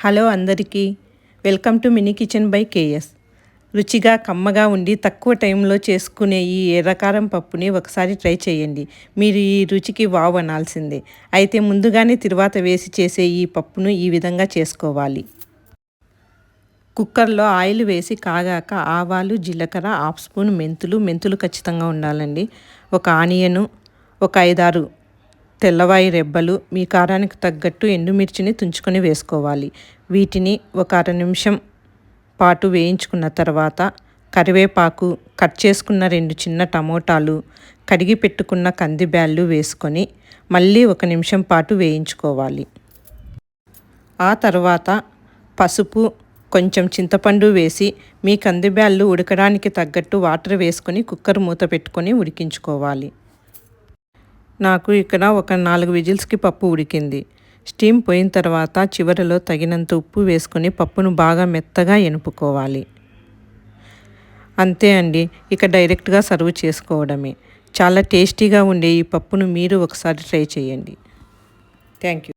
Hello అందరికీ. Welcome to mini kitchen by KS. రుచిగా కమ్మగా ఉండి తక్కువ టైంలో చేసుకునే ఈ ఎర్రకారం పప్పుని ఒకసారి ట్రై చేయండి. మీరు ఈ రుచికి వావ్ అనాల్సిందే. అయితే ముందుగానే తిరువాత వేసి చేసే ఈ పప్పును ఈ విధంగా చేసుకోవాలి. కుక్కర్లో ఆయిల్ వేసి కాగాక ఆవాలు జీలకర్ర హాఫ్ స్పూన్ మెంతులు మెంతులు ఖచ్చితంగా ఉండాలండి. ఒక ఆనియను ఒక ఐదారు తెల్లవాయి రెబ్బలు మీ కారానికి తగ్గట్టు ఎండుమిర్చిని తుంచుకొని వేసుకోవాలి. వీటిని ఒక అర నిమిషం పాటు వేయించుకున్న తర్వాత కరివేపాకు కట్ చేసుకున్న రెండు చిన్న టమోటాలు కడిగి పెట్టుకున్న కందిబ్యాళ్ళు వేసుకొని మళ్ళీ ఒక నిమిషం పాటు వేయించుకోవాలి. ఆ తర్వాత పసుపు కొంచెం చింతపండు వేసి మీ కందిబ్యాళ్ళు ఉడకడానికి తగ్గట్టు వాటర్ వేసుకొని కుక్కర్ మూత పెట్టుకొని ఉడికించుకోవాలి. నాకు ఇక్కడ ఒక నాలుగు విజిల్స్కి పప్పు ఉడికింది. స్టీమ్ పోయిన తర్వాత చివరిలో తగినంత ఉప్పు వేసుకొని పప్పును బాగా మెత్తగా ఎనుపుకోవాలి. అంతే అండి ఇక డైరెక్ట్గా సర్వ్ చేసుకోవడమే. చాలా టేస్టీగా ఉండే ఈ పప్పును మీరు ఒకసారి ట్రై చేయండి. Thank you.